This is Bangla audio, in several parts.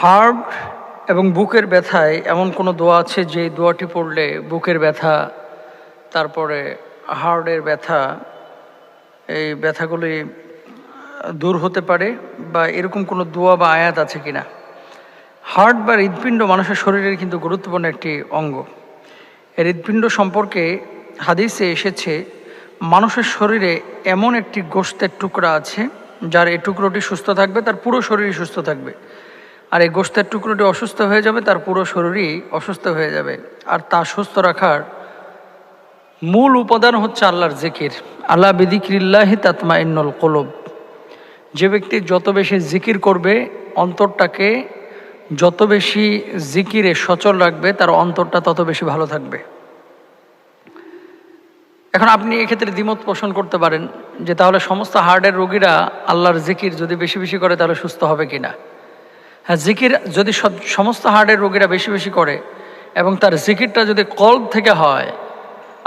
হার্ট এবং বুকের ব্যথায় এমন কোনো দোয়া আছে যে দোয়াটি পড়লে বুকের ব্যথা, তারপরে হার্টের ব্যথা, এই ব্যথাগুলি দূর হতে পারে বা এরকম কোনো দোয়া বা আয়াত আছে কিনা? হার্ট বা হৃৎপিণ্ড মানুষের শরীরের কিন্তু গুরুত্বপূর্ণ একটি অঙ্গ। এই হৃৎপিণ্ড সম্পর্কে হাদিসে এসেছে, মানুষের শরীরে এমন একটি গোস্তের টুকরা আছে, যার এই টুকরোটি সুস্থ থাকবে, তার পুরো শরীরই সুস্থ থাকবে। আর এই গোস্তের টুকরোটি অসুস্থ হয়ে যাবে, তার পুরো শরীরই অসুস্থ হয়ে যাবে। আর তা সুস্থ রাখার মূল উপাদান হচ্ছে আল্লাহর জিকির। আল্লাহ বিদিক্রিল্লাহি তাতমা ইন্নল কলব। যে ব্যক্তি যত বেশি জিকির করবে, অন্তরটাকে যত বেশি জিকিরে সচল রাখবে, তার অন্তরটা তত বেশি ভালো থাকবে। এখন আপনি এক্ষেত্রে দ্বিমত পোষণ করতে পারেন যে তাহলে সমস্ত হার্টের রোগীরা আল্লাহর জিকির যদি বেশি বেশি করে, তাহলে সুস্থ হবে কিনা? হ্যাঁ জিকির যদি সমস্ত হার্টের রোগীরা বেশি বেশি করে এবং তার জিকিরটা যদি কল্প থেকে হয়,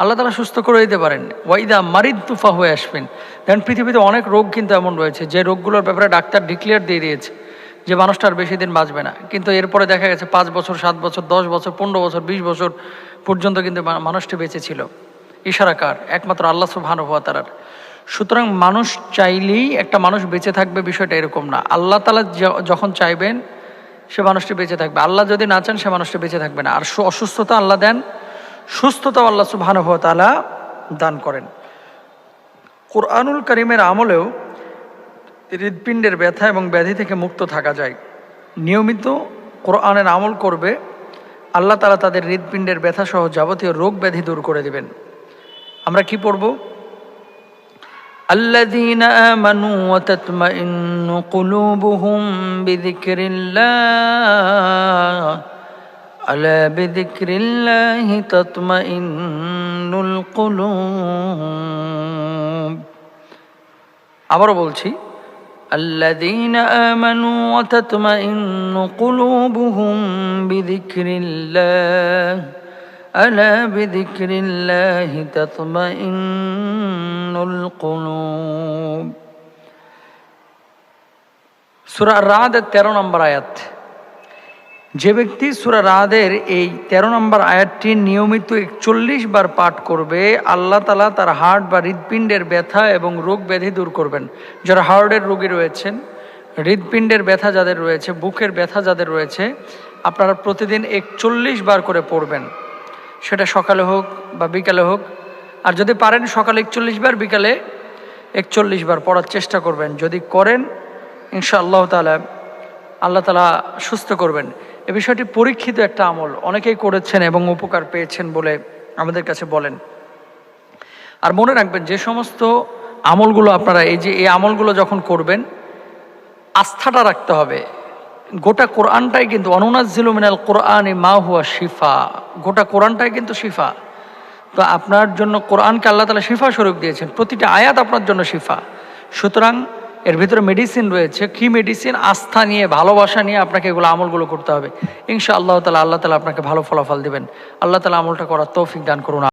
আল্লাহ তালা সুস্থ করে দিতে পারেন। ওয়াইদা মারিদ তুফা হয়ে আসবেন দেখেন পৃথিবীতে অনেক রোগ কিন্তু এমন রয়েছে, যে রোগগুলোর ব্যাপারে ডাক্তার ডিক্লেয়ার দিয়ে দিয়েছে যে মানুষটা আর বেশি দিন বাঁচবে না। কিন্তু এরপরে দেখা গেছে পাঁচ বছর, সাত বছর, দশ বছর, পনেরো বছর, বিশ বছর পর্যন্ত কিন্তু মানুষটি বেঁচে ছিল। ইশারাকার একমাত্র আল্লাহ সুবহানাহু ওয়া তাআলার। সুতরাং মানুষ চাইলেই একটা মানুষ বেঁচে থাকবে বিষয়টা এরকম না। আল্লাহ তালা যখন চাইবেন, সে মানুষটি বেঁচে থাকবে। আল্লাহ যদি না চান, সে মানুষটি বেঁচে থাকবে না। আর অসুস্থতা আল্লাহ দেন সুস্থতাও আল্লাহ সুবহানাহু ওয়া তাআলা দান করেন। কোরআনুল করিমের আমলেও হৃদপিণ্ডের ব্যথা এবং ব্যাধি থেকে মুক্ত থাকা যায়। নিয়মিত কোরআনের আমল করবে, আল্লাহ তালা তাদের হৃৎপিণ্ডের ব্যথা সহ যাবতীয় রোগ ব্যাধি দূর করে দেবেন। আমরা কি পড়ব? الذين آمنوا وتطمئن قلوبهم بذكر الله ألا بذكر الله تطمئن القلوب আবারও বলছি الذين آمنوا وتطمئن قلوبهم بذكر الله ألا بذكر الله تطمئن القلوب সুরা রাদের তেরো নম্বর আয়াত যে ব্যক্তি সুরা রাদের এই তেরো নম্বর আয়াতটি নিয়মিত একচল্লিশ বার পাঠ করবে আল্লাহ তালা তার হার্ট বা হৃৎপিণ্ডের ব্যথা এবং রোগ ব্যাধি দূর করবেন যারা হার্টের রোগী রয়েছেন হৃৎপিণ্ডের ব্যথা যাদের রয়েছে বুকের ব্যথা যাদের রয়েছে আপনারা প্রতিদিন একচল্লিশ বার করে পড়বেন সেটা সকালে হোক বা বিকালে হোক আর যদি পারেন সকালে একচল্লিশ বার, বিকালে একচল্লিশ বার পড়ার চেষ্টা করবেন। যদি করেন ইনশা আল্লাহ তালা আল্লাহ তালা সুস্থ করবেন। এ বিষয়টি পরীক্ষিত একটা আমল। অনেকেই করেছেন এবং উপকার পেয়েছেন বলে আমাদের কাছে বলেন। আর মনে রাখবেন, যে সমস্ত আমলগুলো আপনারা, এই যে, এই আমলগুলো যখন করবেন, আস্থাটা রাখতে হবে। গোটা কোরআনটাই কিন্তু অনুনাজিল মিনাল কোরআন মা হুয়া শিফা। গোটা কোরআনটাই কিন্তু শিফা। তো আপনার জন্য কোরআনকে আল্লাহ তালা শিফা স্বরূপ দিয়েছেন। প্রতিটা আয়াত আপনার জন্য শিফা। সুতরাং এর ভিতরে মেডিসিন রয়েছে। কি মেডিসিন আস্থা নিয়ে, ভালোবাসা নিয়ে আপনাকে এগুলো আমলগুলো করতে হবে। ইনশা আল্লাহ তালা আল্লাহ তালা আপনাকে ভালো ফলাফল দেবেন। আল্লাহ তালা আমলটা করার তৌফিক দান করুন।